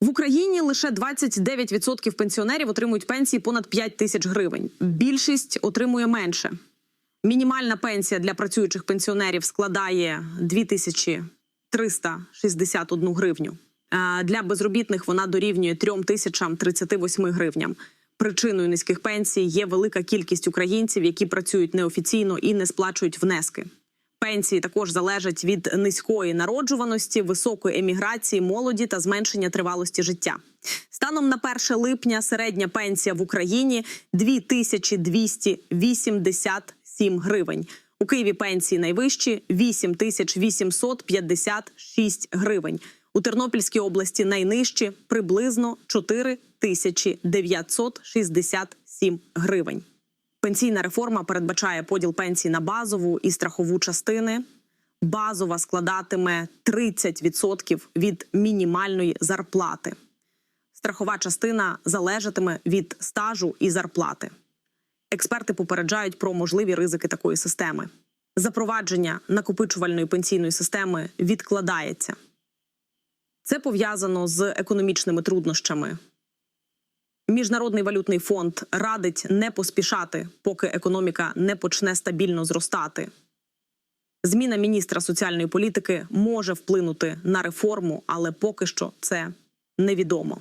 В Україні лише 29% пенсіонерів отримують пенсії понад 5 тисяч гривень. Більшість отримує менше. Мінімальна пенсія для працюючих пенсіонерів складає 2361 гривню. Для безробітних вона дорівнює 3038 гривням. Причиною низьких пенсій є велика кількість українців, які працюють неофіційно і не сплачують внески. Пенсії також залежать від низької народжуваності, високої еміграції молоді та зменшення тривалості життя. Станом на 1 липня середня пенсія в Україні 2287 гривень. У Києві пенсії найвищі 8856 гривень. У Тернопільській області найнижчі приблизно 4967 гривень. Пенсійна реформа передбачає поділ пенсій на базову і страхову частини. Базова складатиме 30% від мінімальної зарплати. Страхова частина залежатиме від стажу і зарплати. Експерти попереджають про можливі ризики такої системи. Запровадження накопичувальної пенсійної системи відкладається. Це пов'язано з економічними труднощами. Міжнародний валютний фонд радить не поспішати, поки економіка не почне стабільно зростати. Зміна міністра соціальної політики може вплинути на реформу, але поки що це невідомо.